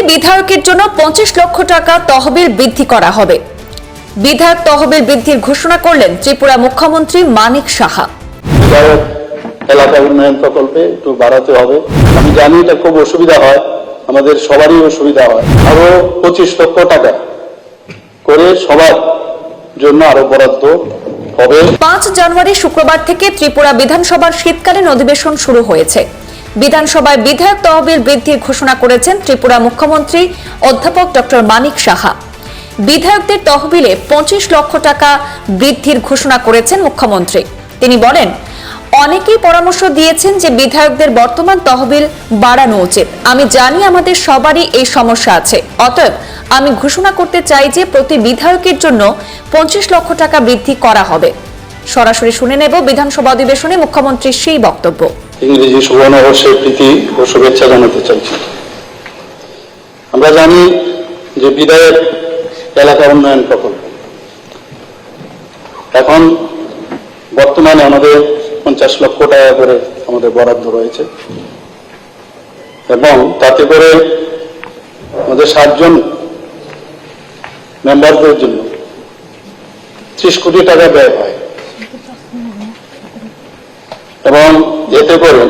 প্রতি বিধায়কের জন্য পঁচিশ লক্ষ টাকা তহবিল বৃদ্ধি করা হবে। বিধায়ক তহবিল বৃদ্ধির ঘোষণা করলেন ত্রিপুরা মুখ্যমন্ত্রী মানিক সাহা। এলাকা উন্নয়ন প্রকল্পে একটু বাড়াতে হবে। আমি জানি এটা খুব অসুবিধা হয় আমাদের সবারই অসুবিধা হয়। আরও পঁচিশ লক্ষ টাকা করে সবার জন্য আরও বরাদ্দ হবে। পাঁচ জানুয়ারি শুক্রবার থেকে ত্রিপুরা বিধানসভার শীতকালীন অধিবেশন শুরু হয়েছে। বিধানসভায় বিধায়ক তহবিল বৃদ্ধির ঘোষণা করেছেন ত্রিপুরা মুখ্যমন্ত্রী অধ্যাপক ডক্টর মানিক সাহা। বিধায়কদের তহবিলে পঁচিশ লক্ষ টাকা বৃদ্ধির ঘোষণা করেছেন মুখ্যমন্ত্রী। তিনি বলেন, অনেকেই পরামর্শ দিয়েছেন যে বিধায়কদের বর্তমান তহবিল বাড়ানো উচিত। আমি জানি আমাদের সবারই এই সমস্যা আছে। অতএব আমি ঘোষণা করতে চাই যে প্রতি বিধায়কের জন্য পঁচিশ লক্ষ টাকা বৃদ্ধি করা হবে। সরাসরি শুনে নেব বিধানসভা অধিবেশনে মুখ্যমন্ত্রীর সেই বক্তব্য। ইংরেজি সুবর্ণবর্ষের প্রীতি ও শুভেচ্ছা জানাতে চাইছি। আমরা জানি যে বিদায়ের এলাকা উন্নয়ন প্রকল্প। এখন বর্তমানে আমাদের পঞ্চাশ লক্ষ টাকা করে আমাদের বরাদ্দ রয়েছে। এবং তাতে করে আমাদের সাতজন মেম্বারদের জন্য ত্রিশ কোটি টাকা ব্যয় হয়। এবং এতে করে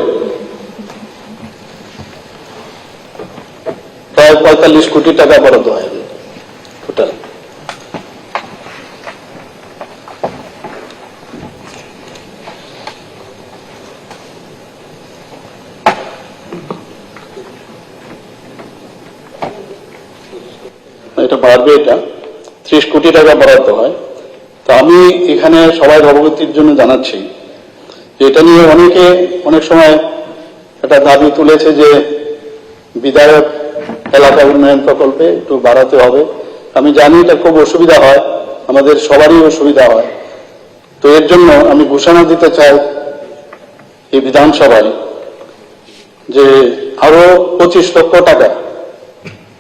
প্রায় পঁয়তাল্লিশ কোটি টাকা বরাদ্দ হয় টোটাল এটা বাড়বে এটা, ত্রিশ কোটি টাকা বরাদ্দ হয়। তো আমি এখানে সবাই অবগতির জন্য জানাচ্ছি এটা নিয়ে অনেকে অনেক সময় একটা দাবি তুলেছে যে বিধায়ক এলাকা উন্নয়ন প্রকল্পে একটু বাড়াতে হবে। আমি জানি এটা খুব অসুবিধা হয়, আমাদের সবারই অসুবিধা হয়। তো এর জন্য আমি ঘোষণা দিতে চাই এই বিধানসভায় যে আরও পঁচিশ লক্ষ টাকা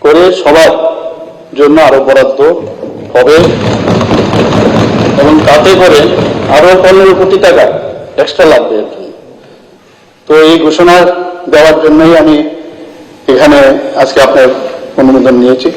করে সবার জন্য আরও বরাদ্দ হবে এবং তাতে করে আরও পনেরো কোটি টাকা এক্সট্রা লাগবে আর কি। তো এই ঘোষণা দেওয়ার জন্যই আমি এখানে আজকে আপনার অনুমোদন নিয়েছি।